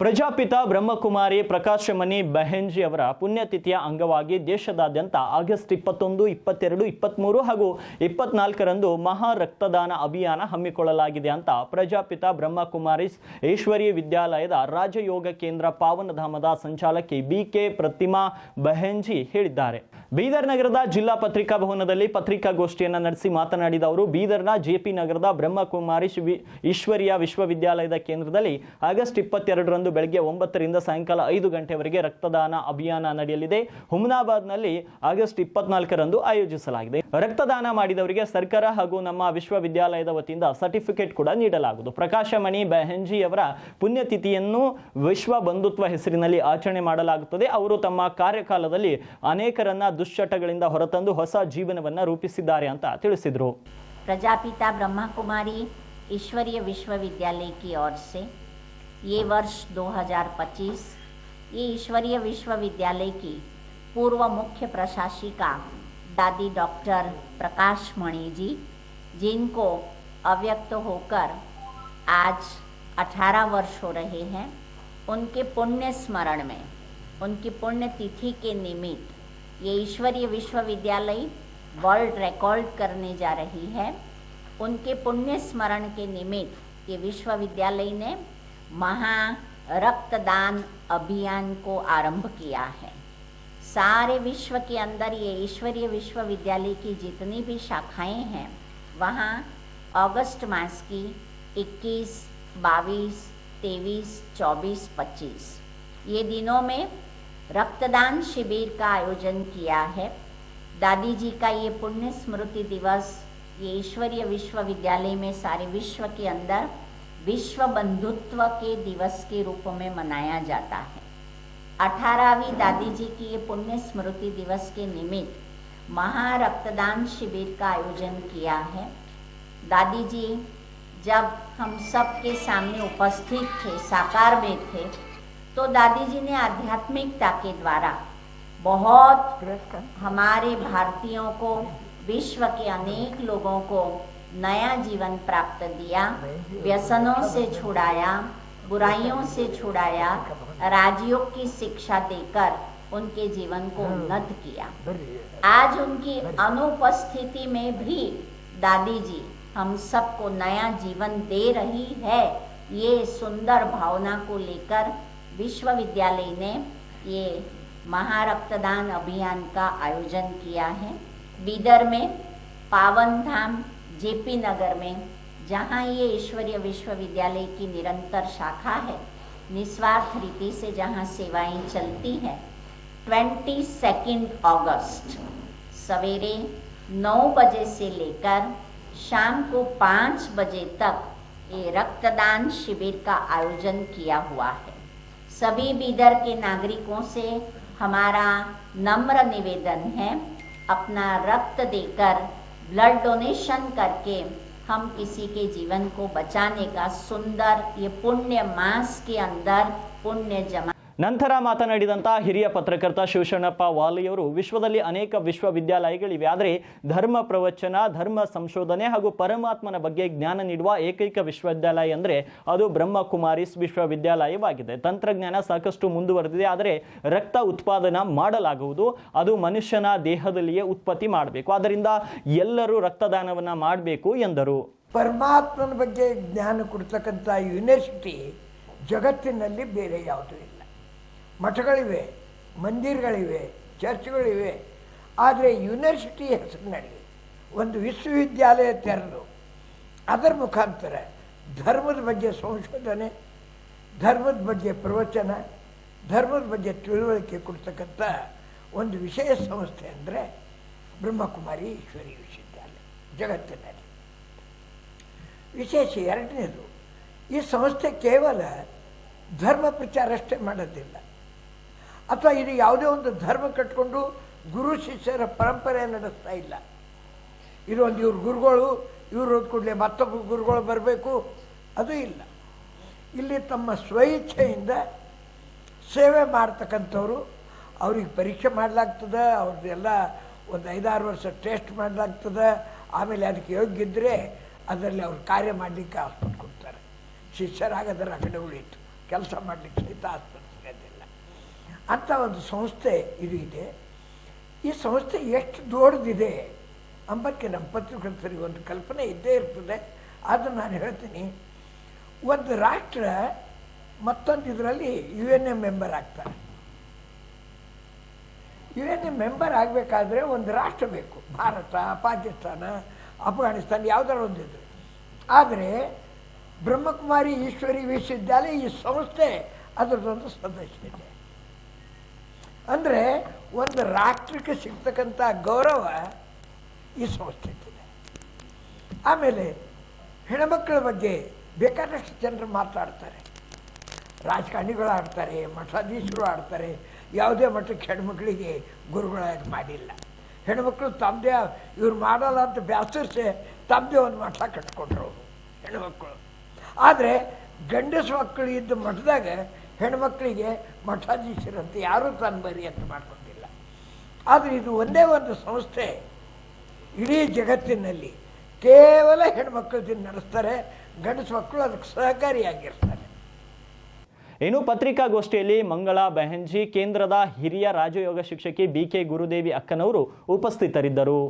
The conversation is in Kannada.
ಪ್ರಜಾಪಿತ ಬ್ರಹ್ಮಕುಮಾರಿ ಪ್ರಕಾಶಮನಿ ಬೆಹೆಂಜಿ ಅವರ ಪುಣ್ಯತಿಥಿಯ ಅಂಗವಾಗಿ ದೇಶದಾದ್ಯಂತ ಆಗಸ್ಟ್ ಇಪ್ಪತ್ತೊಂದು, ಇಪ್ಪತ್ತೆರಡು ಇಪ್ಪತ್ತ್ಮೂರು ಹಾಗೂ ಇಪ್ಪತ್ನಾಲ್ಕರಂದು ಮಹಾ ರಕ್ತದಾನ ಅಭಿಯಾನ ಹಮ್ಮಿಕೊಳ್ಳಲಾಗಿದೆ ಅಂತ ಪ್ರಜಾಪಿತ ಬ್ರಹ್ಮಕುಮಾರಿ ಈಶ್ವರಿ ವಿದ್ಯಾಲಯದ ರಾಜಯೋಗ ಕೇಂದ್ರ ಪಾವನಧಾಮದ ಸಂಚಾಲಕಿ ಬಿ ಕೆ ಪ್ರತಿಮಾ ಬೆಹೆಂಜಿ ಹೇಳಿದ್ದಾರೆ. ಬೀದರ್ ನಗರದ ಜಿಲ್ಲಾ ಪತ್ರಿಕಾ ಭವನದಲ್ಲಿ ಪತ್ರಿಕಾಗೋಷ್ಠಿಯನ್ನು ನಡೆಸಿ ಮಾತನಾಡಿದ ಅವರು, ಬೀದರ್ನ ಜೆಪಿ ನಗರದ ಬ್ರಹ್ಮಕುಮಾರಿ ಶಿವಿ- ಈಶ್ವರಿಯ ವಿಶ್ವವಿದ್ಯಾಲಯದ ಕೇಂದ್ರದಲ್ಲಿ ಆಗಸ್ಟ್ ಇಪ್ಪತ್ತೆರಡರಂದು ಬೆಳಗ್ಗೆ ಒಂಬತ್ತರಿಂದ ಸಾಯಂಕಾಲ ಐದು ಗಂಟೆವರೆಗೆ ರಕ್ತದಾನ ಅಭಿಯಾನ ನಡೆಯಲಿದೆ ಹುಮ್ನಾಬಾದ್ನಲ್ಲಿ ಆಗಸ್ಟ್ ಇಪ್ಪತ್ನಾಲ್ಕರಂದು ಆಯೋಜಿಸಲಾಗಿದೆ ರಕ್ತದಾನ ಮಾಡಿದವರಿಗೆ ಸರ್ಕಾರ ಹಾಗೂ ನಮ್ಮ ವಿಶ್ವವಿದ್ಯಾಲಯದ ವತಿಯಿಂದ ಸರ್ಟಿಫಿಕೇಟ್ ಕೂಡ ನೀಡಲಾಗುವುದು ಪ್ರಕಾಶಮಣಿ ಬೆಹೆಂಜಿ ಅವರ ಪುಣ್ಯತಿಥಿಯನ್ನು ವಿಶ್ವ ಬಂಧುತ್ವ ಹೆಸರಿನಲ್ಲಿ ಆಚರಣೆ ಮಾಡಲಾಗುತ್ತದೆ ಅವರು ತಮ್ಮ ಕಾರ್ಯಕಾಲದಲ್ಲಿ ಅನೇಕರನ್ನ ದುಶ್ಚಟಗಳಿಂದ ಹೊರತಂದು ಹೊಸ ಜೀವನವನ್ನ ರೂಪಿಸಿದ್ದಾರೆ ಅಂತ ತಿಳಿಸಿದರು प्रजापिता ब्रह्मा कुमारी ईश्वरीय विश्वविद्यालय की ओर से ये वर्ष 2025 ये ईश्वरीय विश्वविद्यालय की पूर्व मुख्य प्रशासिका दादी डॉक्टर प्रकाश मणि जी, जिनको अव्यक्त होकर आज 18 वर्ष हो रहे हैं। उनके पुण्य स्मरण में, उनकी पुण्य तिथि के निमित्त ये ईश्वरीय विश्वविद्यालय वर्ल्ड रिकॉर्ड करने जा रही है। उनके पुण्य स्मरण के निमित्त ये विश्वविद्यालय ने महा रक्तदान अभियान को आरंभ किया है। सारे विश्व के अंदर ये ईश्वरीय विश्वविद्यालय की जितनी भी शाखाएँ हैं वहाँ अगस्त मास की 21, 22, 23, 24, 25 ये दिनों में रक्तदान शिविर का आयोजन किया है। दादी जी का ये पुण्य स्मृति दिवस ये ईश्वरीय विश्वविद्यालय में सारे विश्व के अंदर विश्व बंधुत्व के दिवस के रूप में मनाया जाता है। अठारहवीं दादी जी की ये पुण्य स्मृति दिवस के निमित्त महा रक्तदान शिविर का आयोजन किया है। दादी जी जब हम सबके सामने उपस्थित थे साकार में थे तो दादी जी ने आध्यात्मिकता के द्वारा बहुत हमारे भारतीयों को विश्व के अनेक लोगों को नया जीवन प्राप्त दिया व्यसनों से छुड़ाया बुराइयों से छुड़ाया राजयोग की शिक्षा देकर उनके जीवन को उन्नत किया। आज उनकी अनुपस्थिति में भी दादी जी हम सबको नया जीवन दे रही है ये सुंदर भावना को लेकर विश्वविद्यालय ने ये महारक्तदान अभियान का आयोजन किया है। बीदर में पावन धाम जेपी नगर में, जहाँ ये ईश्वरीय विश्वविद्यालय की निरंतर शाखा है, निस्वार्थ रीति से जहाँ सेवाएँ चलती हैं। ट्वेंटी सेकेंड अगस्त, सवेरे नौ बजे से लेकर शाम को पाँच बजे तक ये रक्तदान शिविर का आयोजन किया हुआ है। सभी बीदर के नागरिकों से हमारा नम्र निवेदन है, अपना रक्त देकर ब्लड डोनेशन करके हम किसी के जीवन को बचाने का सुंदर, ये पुण्य मास के अंदर पुण्य जमा ನಂತರ ಮಾತನಾಡಿದಂಥ ಹಿರಿಯ ಪತ್ರಕರ್ತ ಶಿವಶರಣಪ್ಪ ವಾಲಿಯವರು, ವಿಶ್ವದಲ್ಲಿ ಅನೇಕ ವಿಶ್ವವಿದ್ಯಾಲಯಗಳಿವೆ. ಆದರೆ ಧರ್ಮ ಪ್ರವಚನ, ಧರ್ಮ ಸಂಶೋಧನೆ ಹಾಗೂ ಪರಮಾತ್ಮನ ಬಗ್ಗೆ ಜ್ಞಾನ ನೀಡುವ ಏಕೈಕ ವಿಶ್ವವಿದ್ಯಾಲಯ ಅಂದರೆ ಅದು ಬ್ರಹ್ಮಕುಮಾರಿಸ್ ವಿಶ್ವವಿದ್ಯಾಲಯವಾಗಿದೆ. ತಂತ್ರಜ್ಞಾನ ಸಾಕಷ್ಟು ಮುಂದುವರೆದಿದೆ. ಆದರೆ ರಕ್ತ ಉತ್ಪಾದನಾ ಮಾಡಲಾಗುವುದು. ಅದು ಮನುಷ್ಯನ ದೇಹದಲ್ಲಿಯೇ ಉತ್ಪತ್ತಿ ಮಾಡಬೇಕು. ಆದ್ದರಿಂದ ಎಲ್ಲರೂ ರಕ್ತದಾನವನ್ನು ಮಾಡಬೇಕು ಎಂದರು. ಪರಮಾತ್ಮನ ಬಗ್ಗೆ ಜ್ಞಾನ ಕೊಡ್ತಕ್ಕಂಥ ಯೂನಿವರ್ಸಿಟಿ ಜಗತ್ತಿನಲ್ಲಿ ಬೇರೆ ಯಾವುದೂ ಇಲ್ಲ. ಮಠಗಳಿವೆ, ಮಂದಿರಗಳಿವೆ, ಚರ್ಚ್ಗಳಿವೆ. ಆದರೆ ಯೂನಿವರ್ಸಿಟಿ ಹೆಸರಿನಲ್ಲಿ ಒಂದು ವಿಶ್ವವಿದ್ಯಾಲಯ ತೆರೆದು ಅದರ ಮುಖಾಂತರ ಧರ್ಮದ ಬಗ್ಗೆ ಸಂಶೋಧನೆ, ಧರ್ಮದ ಬಗ್ಗೆ ಪ್ರವಚನ, ಧರ್ಮದ ಬಗ್ಗೆ ತಿಳುವಳಿಕೆ ಕೊಡ್ತಕ್ಕಂಥ ಒಂದು ವಿಷಯ ಸಂಸ್ಥೆ ಅಂದರೆ ಬ್ರಹ್ಮಕುಮಾರಿ ಈಶ್ವರಿ ವಿಶ್ವವಿದ್ಯಾಲಯ ಜಗತ್ತಿನಲ್ಲಿ. ವಿಶೇಷ ಎರಡನೇದು, ಈ ಸಂಸ್ಥೆ ಕೇವಲ ಧರ್ಮ ಪ್ರಚಾರ ಅಷ್ಟೇ ಮಾಡೋದಿಲ್ಲ. ಅಥವಾ ಇದು ಯಾವುದೇ ಒಂದು ಧರ್ಮ ಕಟ್ಕೊಂಡು ಗುರು ಶಿಷ್ಯರ ಪರಂಪರೆ ನಡೆಸ್ತಾ ಇಲ್ಲ. ಇದು ಒಂದು ಇವ್ರ ಗುರುಗಳು, ಇವ್ರು ಕೂಡಲೇ ಮತ್ತೊಬ್ಬ ಗುರುಗಳು ಬರಬೇಕು, ಅದು ಇಲ್ಲ. ಇಲ್ಲಿ ತಮ್ಮ ಸ್ವಇಚ್ಛೆಯಿಂದ ಸೇವೆ ಮಾಡ್ತಕ್ಕಂಥವ್ರು, ಅವ್ರಿಗೆ ಪರೀಕ್ಷೆ ಮಾಡಲಾಗ್ತದೆ ಅವ್ರದ್ದೆಲ್ಲ ಒಂದು ಐದಾರು ವರ್ಷ ಟೆಸ್ಟ್ ಮಾಡಲಾಗ್ತದೆ, ಆಮೇಲೆ ಅದಕ್ಕೆ ಯೋಗ್ಯ ಇದ್ದರೆ ಅದರಲ್ಲಿ ಅವ್ರು ಕಾರ್ಯ ಮಾಡಲಿಕ್ಕೆ ಆಸ್ಪತ್ರೆ ಕೊಡ್ತಾರೆ. ಶಿಷ್ಯರಾಗದರ ಕಡೆ ಉಳಿಯಿತು. ಕೆಲಸ ಮಾಡಲಿಕ್ಕೆ ಸಹಿತ ಆಸ್ಪತ್ರೆ. ಅಂಥ ಒಂದು ಸಂಸ್ಥೆ ಇದು ಇದೆ. ಈ ಸಂಸ್ಥೆ ಎಷ್ಟು ದೊಡ್ಡದಿದೆ ಅಂಬಕ್ಕೆ ನಮ್ಮ ಪತ್ರಕರ್ತರಿಗೆ ಒಂದು ಕಲ್ಪನೆ ಇದ್ದೇ ಇರ್ತದೆ. ಅದನ್ನು ನಾನು ಹೇಳ್ತೀನಿ, ಒಂದು ರಾಷ್ಟ್ರ ಮತ್ತೊಂದು ಇದರಲ್ಲಿ ಯು ಎನ್ ಎ ಮೆಂಬರ್ ಆಗ್ತಾರೆ. ಯು ಎನ್ ಎ ಮೆಂಬರ್ ಆಗಬೇಕಾದ್ರೆ ಒಂದು ರಾಷ್ಟ್ರ ಬೇಕು. ಭಾರತ, ಪಾಕಿಸ್ತಾನ, ಅಫ್ಘಾನಿಸ್ತಾನ, ಯಾವುದಾದ್ರು ಒಂದು ಇದ್ರೆ. ಆದರೆ ಬ್ರಹ್ಮಕುಮಾರಿ ಈಶ್ವರಿ ವಿಶ್ವವಿದ್ಯಾಲಯ ಈ ಸಂಸ್ಥೆ ಅದರದೊಂದು ಸದಸ್ಯತೆ ಅಂದರೆ ಒಂದು ರಾಷ್ಟ್ರಕ್ಕೆ ಸಿಗ್ತಕ್ಕಂಥ ಗೌರವ ಈ ಸಂಸ್ಥೆಗಿದೆ ಆಮೇಲೆ ಹೆಣ್ಮಕ್ಕಳ ಬಗ್ಗೆ ಬೇಕಾದಷ್ಟು ಜನರು ಮಾತಾಡ್ತಾರೆ. ರಾಜಕಾರಣಿಗಳು ಆಡ್ತಾರೆ, ಮಠಾಧೀಶರು ಆಡ್ತಾರೆ, ಯಾವುದೇ ಮಟ್ಟಕ್ಕೆ ಹೆಣ್ಮಕ್ಳಿಗೆ ಗುರುಗಳಾಗಿ ಮಾಡಿಲ್ಲ. ಹೆಣ್ಮಕ್ಳು ತಮ್ಮದೇ ಇವ್ರು ಮಾಡಲ್ಲ ಅಂತ ಬ್ಯಾಸರಿಸಿ ತಮ್ಮದೇ ಒಂದು ಮಠ ಕಟ್ಕೊಂಡ್ರು ಹೆಣ್ಮಕ್ಳು. ಆದರೆ ಗಂಡಸು ಮಕ್ಕಳು ಇದ್ದ ಮಠದಾಗ ಹೆಣ್ಮಕ್ಳಿಗೆ ಮಠಾಧೀಶರಂತ ಯಾರೂ ತಾನು ಬರಿ ಅಂತ ಮಾಡಿಕೊಂಡಿಲ್ಲ ಆದರೆ ಇದು ಒಂದೇ ಒಂದು ಸಂಸ್ಥೆ ಇಡೀ ಜಗತ್ತಿನಲ್ಲಿ ಕೇವಲ ಹೆಣ್ಮಕ್ಳು ದಿನ ನಡೆಸ್ತಾರೆ, ಗಂಡಸು ಮಕ್ಕಳು ಅದಕ್ಕೆ ಸಹಕಾರಿಯಾಗಿರ್ತಾರೆ. ಇನ್ನು ಪತ್ರಿಕಾಗೋಷ್ಠಿಯಲ್ಲಿ ಮಂಗಳಾ ಬೆಹಂಜಿ, ಕೇಂದ್ರದ ಹಿರಿಯ ರಾಜಯೋಗ ಶಿಕ್ಷಕಿ ಬಿ ಕೆ ಗುರುದೇವಿ ಅಕ್ಕನವರು ಉಪಸ್ಥಿತರಿದ್ದರು.